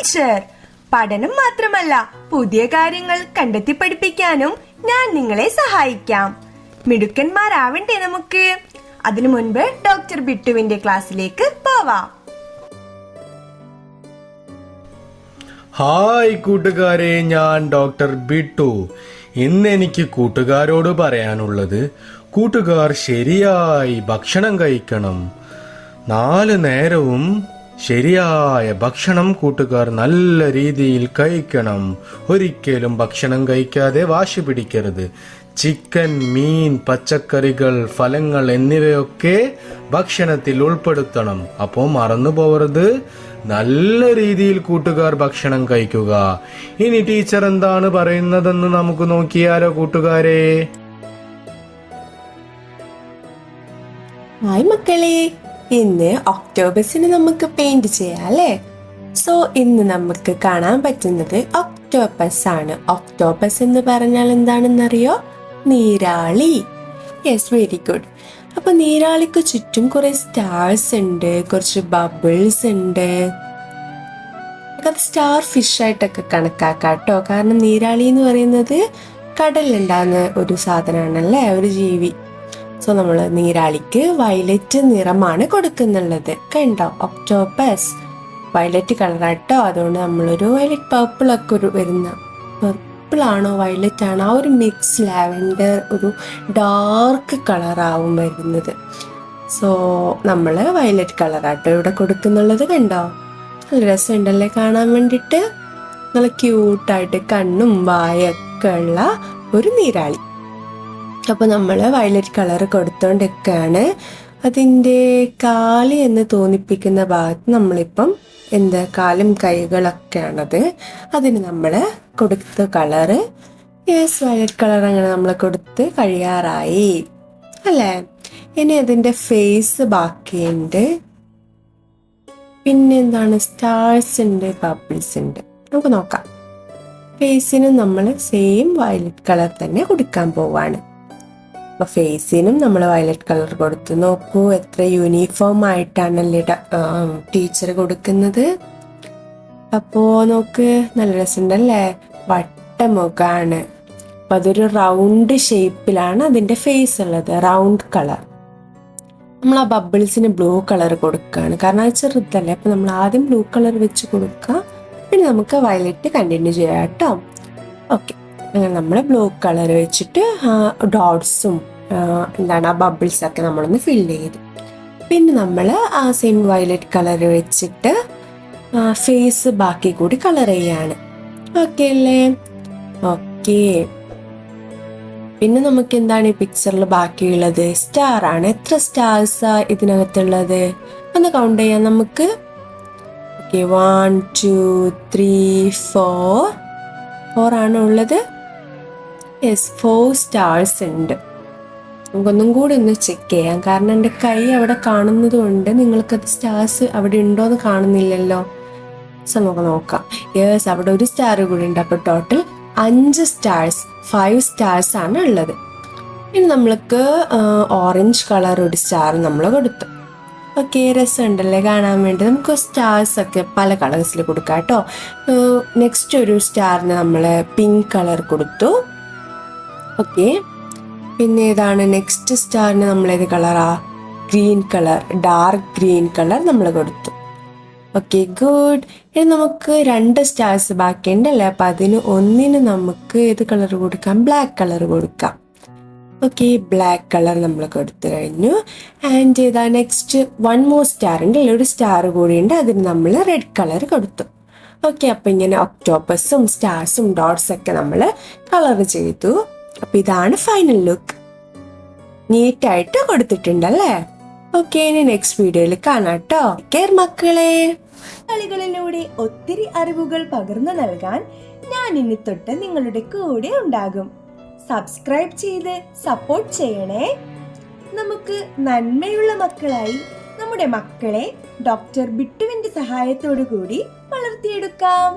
Teacher. പഠനം മാത്രമല്ല പുതിയ കാര്യങ്ങൾ കണ്ടെത്തി പഠിപ്പിക്കാനും ഞാൻ നിങ്ങളെ സഹായിക്കാം. മിടുക്കന്മാരാവണ്ടേ നമുക്ക്? അതിനു മുൻപ് ഡോക്ടർ ബിട്ടുവിന്റെ ക്ലാസ്സിലേക്ക് പോവാം. ഹായ് കൂട്ടുകാരെ ഞാൻ ഡോക്ടർ ബിട്ടു. ഇന്ന് എനിക്ക് കൂട്ടുകാരോട് പറയാനുള്ളത് കൂട്ടുകാർ ശരിയായി ഭക്ഷണം കഴിക്കണം. നാല് നേരവും ശരിയായ ഭക്ഷണം കൂട്ടുകാർ നല്ല രീതിയിൽ കഴിക്കണം. ഒരിക്കലും ഭക്ഷണം കഴിക്കാതെ വാശി പിടിക്കരുത്. ചിക്കൻ മീൻ പച്ചക്കറികൾ ഫലങ്ങൾ എന്നിവയൊക്കെ ഭക്ഷണത്തിൽ ഉൾപ്പെടുത്തണം. അപ്പോൾ മറന്നു പോകരുത് നല്ല രീതിയിൽ കൂട്ടുകാർ ഭക്ഷണം കഴിക്കുക. ഇനി ടീച്ചർ എന്താണ് പറയുന്നതെന്ന് നമുക്ക് നോക്കിയാലോ കൂട്ടുകാരെ? ഹായ് മക്കളെ. ഇന്ന് ഒക്ടോബസിന് നമുക്ക് പെയിന്റ് ചെയ്യാം അല്ലേ? സോ ഇന്ന് നമുക്ക് കാണാൻ പറ്റുന്നത് ഒക്ടോബസ് ആണ്. ഒക്ടോബസ് എന്ന് പറഞ്ഞാൽ എന്താണെന്നറിയോ? നീരാളി. യെസ് വെരി ഗുഡ് അപ്പൊ നീരാളിക്ക് ചുറ്റും കുറെ സ്റ്റാർസ് ഉണ്ട് കുറച്ച് ബബിൾസ് ഉണ്ട്. അത് സ്റ്റാർ ഫിഷ് ആയിട്ടൊക്കെ കണക്കാക്കാം കേട്ടോ. കാരണം നീരാളി എന്ന് പറയുന്നത് കടലിലുണ്ടാകുന്ന ഒരു സാധനമാണല്ലേ? ഒരു ജീവി. സോ നമ്മൾ നീരാളിക്ക് വയലറ്റ് നിറമാണ് കൊടുക്കുന്നുള്ളത്. കണ്ടോ? ഒക്ടോപ്പസ് വയലറ്റ് കളറാട്ടോ അതുകൊണ്ട് നമ്മളൊരു വയലറ്റ് പർപ്പിൾ ഒക്കെ ഒരു വരുന്ന പർപ്പിൾ ആണോ വയലറ്റ് ആണോ? ആ ഒരു മിക്സ് ലാവൻഡർ ഒരു ഡാർക്ക് കളറാവും വരുന്നത്. സോ നമ്മൾ വയലറ്റ് കളറാട്ടോ ഇവിടെ കൊടുക്കുന്നുള്ളത് കണ്ടോ? നല്ല രസമുണ്ടല്ലേ കാണാൻ വേണ്ടിയിട്ട് നല്ല ക്യൂട്ടായിട്ട് കണ്ണും വായൊക്കെ ഉള്ള ഒരു നീരാളി. അപ്പോൾ നമ്മൾ വയലറ്റ് കളർ കൊടുത്തോണ്ടൊക്കെയാണ് അതിന്റെ കാൽ എന്ന് തോന്നിപ്പിക്കുന്ന ഭാഗത്ത് നമ്മളിപ്പം എന്താ കാലും കൈകളൊക്കെയാണത്. അതിന് നമ്മൾ കൊടുത്ത കളറ് യെസ് വയലറ്റ് കളർ അങ്ങനെ നമ്മൾ കൊടുത്ത് കഴിയാറായി. അല്ലേ? ഇനി അതിന്റെ ഫേസ് ബാക്കിയുണ്ട്. പിന്നെ എന്താണ്? സ്റ്റാർസ് ഉണ്ട് ബബിൾസ് ഉണ്ട്. നമുക്ക് നോക്കാം. ഫേസിന് നമ്മൾ സെയിം വയലറ്റ് കളർ തന്നെ കൊടുക്കാൻ പോവാണ്. അപ്പൊ ഫേസിനും നമ്മൾ വയലറ്റ് കളർ കൊടുത്ത് നോക്കൂ എത്ര യൂണിഫോം ആയിട്ടാണല്ലേ ടീച്ചർ കൊടുക്കുന്നത്. അപ്പോൾ നോക്ക് നല്ല രസമുണ്ടല്ലേ? വട്ടമുഖാണ്. അപ്പം അതൊരു റൗണ്ട് ഷേപ്പിലാണ് അതിന്റെ ഫേസ് ഉള്ളത് റൗണ്ട് കളർ നമ്മൾ ആ ബബിൾസിന് ബ്ലൂ കളർ കൊടുക്കുകയാണ് കാരണം അത് ചെറുതല്ലേ അപ്പം നമ്മൾ ആദ്യം ബ്ലൂ കളർ വെച്ച് കൊടുക്കുക. പിന്നെ നമുക്ക് വയലറ്റ് കണ്ടിന്യൂ ചെയ്യാം കേട്ടോ. ഓക്കെ അങ്ങനെ നമ്മൾ ബ്ലൂ കളർ വെച്ചിട്ട് ഡോട്ട്സും എന്താണ് ആ ബബിൾസ് ഒക്കെ നമ്മളൊന്ന് ഫിൽ ചെയ്തു. പിന്നെ നമ്മൾ ആ സെയിം വയലറ്റ് കളർ വെച്ചിട്ട് ഫേസ് ബാക്കി കൂടി കളർ ചെയ്യാണ്. ഓക്കെ അല്ലേ? ഓക്കെ പിന്നെ നമുക്ക് എന്താണ് ഈ പിക്ചറിൽ ബാക്കിയുള്ളത്? സ്റ്റാർ ആണ്. എത്ര സ്റ്റാർസ് ഇതിനകത്തുള്ളത്? ഒന്ന് കൗണ്ട് ചെയ്യാം നമുക്ക്. Okay one two three four four ആണ് ഉള്ളത്? യെസ് ഫോർ സ്റ്റാർസ് ഉണ്ട്. നമുക്കൊന്നും കൂടി ഒന്ന് ചെക്ക് ചെയ്യാം. കാരണം എന്റെ കൈ അവിടെ കാണുന്നത് കൊണ്ട് നിങ്ങൾക്കത് സ്റ്റാർസ് അവിടെ ഉണ്ടോ എന്ന് കാണുന്നില്ലല്ലോ. സോ നമുക്ക് നോക്കാം. യേസ് അവിടെ ഒരു സ്റ്റാർ കൂടി ഉണ്ട്. അപ്പോൾ ടോട്ടൽ അഞ്ച് സ്റ്റാർസ് ഫൈവ് സ്റ്റാർസ് ആണ് ഉള്ളത്. ഇനി നമ്മൾക്ക് ഓറഞ്ച് കളർ ഒരു സ്റ്റാർ നമ്മൾ കൊടുത്തു. ഓക്കെ രസമുണ്ടല്ലേ? കാണാൻ വേണ്ടി നമുക്ക് സ്റ്റാർസ് ഒക്കെ പല കളേഴ്സിൽ കൊടുക്കാം കേട്ടോ. നെക്സ്റ്റ് ഒരു സ്റ്റാറിന് നമ്മൾ പിങ്ക് കളർ കൊടുത്തു. ഓക്കെ പിന്നെ ഏതാണ് നെക്സ്റ്റ് സ്റ്റാറിന് നമ്മൾ ഏത് കളറാ green colour dark green colour നമ്മൾ കൊടുത്തു. ഓക്കെ ഗുഡ് ഇനി നമുക്ക് രണ്ട് സ്റ്റാർസ് ബാക്കിയുണ്ട് അല്ലേ അപ്പം അതിന് ഒന്നിന് നമുക്ക് ഏത് കളർ കൊടുക്കാം? ബ്ലാക്ക് കളർ കൊടുക്കാം. ഓക്കെ ബ്ലാക്ക് കളർ നമ്മൾ കൊടുത്തു കഴിഞ്ഞു. ആൻഡ് ഇതാ നെക്സ്റ്റ് വൺ മോർ സ്റ്റാർ ഉണ്ട് ഒരു സ്റ്റാർ കൂടിയുണ്ട് അതിന് നമ്മൾ റെഡ് കളർ കൊടുത്തു. ഓക്കെ അപ്പം ഇങ്ങനെ ഒക്ടോപ്പസും സ്റ്റാർസും ഡോട്ട്സ് ഒക്കെ നമ്മൾ കളർ ചെയ്തു. അപ്പം ഇതാണ് ഫൈനൽ ലുക്ക് നീറ്റായിട്ട് കൊടുത്തിട്ടുണ്ടല്ലേ? ഓക്കെ ഇനി നെക്സ്റ്റ് വീഡിയോയിൽ കാണാം കേട്ടോ മക്കളെ. കളികളിലൂടെ ഒത്തിരി അറിവുകൾ പകർന്നു നൽകാൻ ഞാൻ ഇനി തൊട്ട് നിങ്ങളുടെ കൂടെ ഉണ്ടാകും. സബ്സ്ക്രൈബ് ചെയ്ത് സപ്പോർട്ട് ചെയ്യണേ. നമുക്ക് നന്മയുള്ള മക്കളായി നമ്മുടെ മക്കളെ ഡോക്ടർ ബിട്ടുവിന്റെ സഹായത്തോടു കൂടി വളർത്തിയെടുക്കാം.